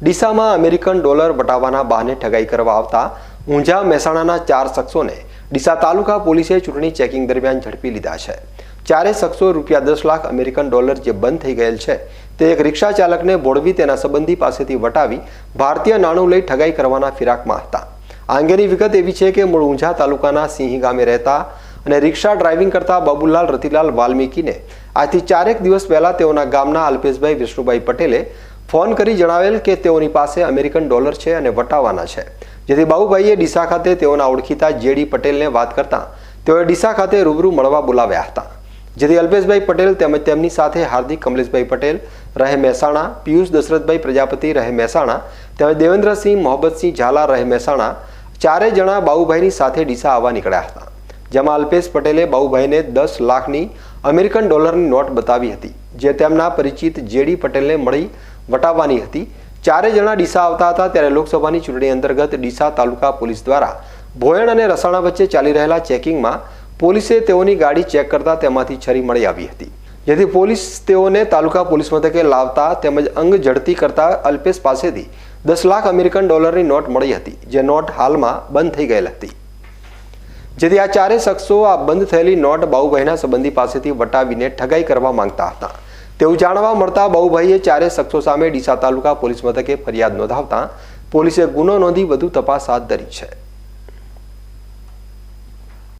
ડીસામાં American dollar વટાવવાના બહાને ઠગાઈ કરવા આવતા ઊંઝા મહેસાણાના ચાર શખ્સોને ડીસા તાલુકા પોલીસે ચૂંટણી ચેકિંગ દરમિયાન ઝડપી લીધા છે. ચારે શખ્સો રૂપિયા દસ લાખ અમેરિકન ડોલર જે બંધ થઈ ગયેલ છે, તે એક રિક્ષા ચાલકને બોળવી તેના સંબંધી પાસેથી વટાવી ભારતીય નાણું લઈ ઠગાઈ કરવાના ફિરાકમાં હતા. આ અંગેની વિગત એવી છે કે મૂળ ઊંઝા તાલુકાના સિંહી ગામે રહેતા અને રિક્ષા ડ્રાઇવિંગ કરતા બાબુલાલ રતિલાલ વાલ્મીકીને આજથી ચારેક દિવસ પહેલા તેઓના ગામના અલ્પેશભાઈ વિષ્ણુભાઈ પટેલે ફોન કરી જણાવેલ કે તેઓની પાસે અમેરિકન ડોલર છે અને વટાવવાના છે. જેથી બાબુભાઈએ ડીસા ખાતે તેઓના ઓળખીતા જેડી પટેલને વાત કરતા તેઓએ ડીસા ખાતે રૂબરૂ મળવા બોલાવ્યા હતા. જેથી અલ્પેશભાઈ પટેલ તેમજ તેમની સાથે હાર્દિક કમલેશભાઈ પટેલ, રહે મહેસાણા, પિયુષ દશરથભાઈ પ્રજાપતિ, રહે મહેસાણા, તેમજ દેવેન્દ્રસિંહ મોહબ્બતસિંહ ઝાલા, રહે મહેસાણા, ચારે જણા બાબુભાઈની સાથે ડીસા આવવા નીકળ્યા હતા. જેમાં અલ્પેશ પટેલે બાબુભાઈને દસ લાખની અમેરિકન ડોલરની નોટ બતાવી હતી, જે તેમના પરિચિત જેડી પટેલને મળી વટાવવાની હતી. ચારે જણા ડીસા આવતા હતા ત્યારે લોકસભાની ચૂંટણી અંતર્ગત ડીસા તાલુકા પોલીસ દ્વારા ભોયણ અને રસાણા વચ્ચે ચાલી રહેલા ચેકિંગમાં પોલીસે તેઓની ગાડી ચેક કરતા તેમાંથી છરી મળી આવી હતી. જેથી પોલીસ તેઓને તાલુકા પોલીસ મથકે લાવતા તેમજ અંગ ઝડતી કરતા અલ્પેશ પાસેથી દસ લાખ અમેરિકન ડોલરની નોટ મળી હતી, જે નોટ હાલમાં બંધ થઈ ગયેલ હતી. જેથી આ ચારે શખ્સો આ બંધ થયેલી નોટ બાઉભાઈના સંબંધી પાસેથી વટાવીને ઠગાઈ કરવા માંગતા હતા. તેવું જાણવા મળતા બાઉભાઈએ ચારે શખ્સો સામે ડીસા તાલુકા પોલીસ મથકે ફરિયાદ નોંધાવતા પોલીસે ગુનો નોંધી વધુ તપાસ હાથ ધરી છે.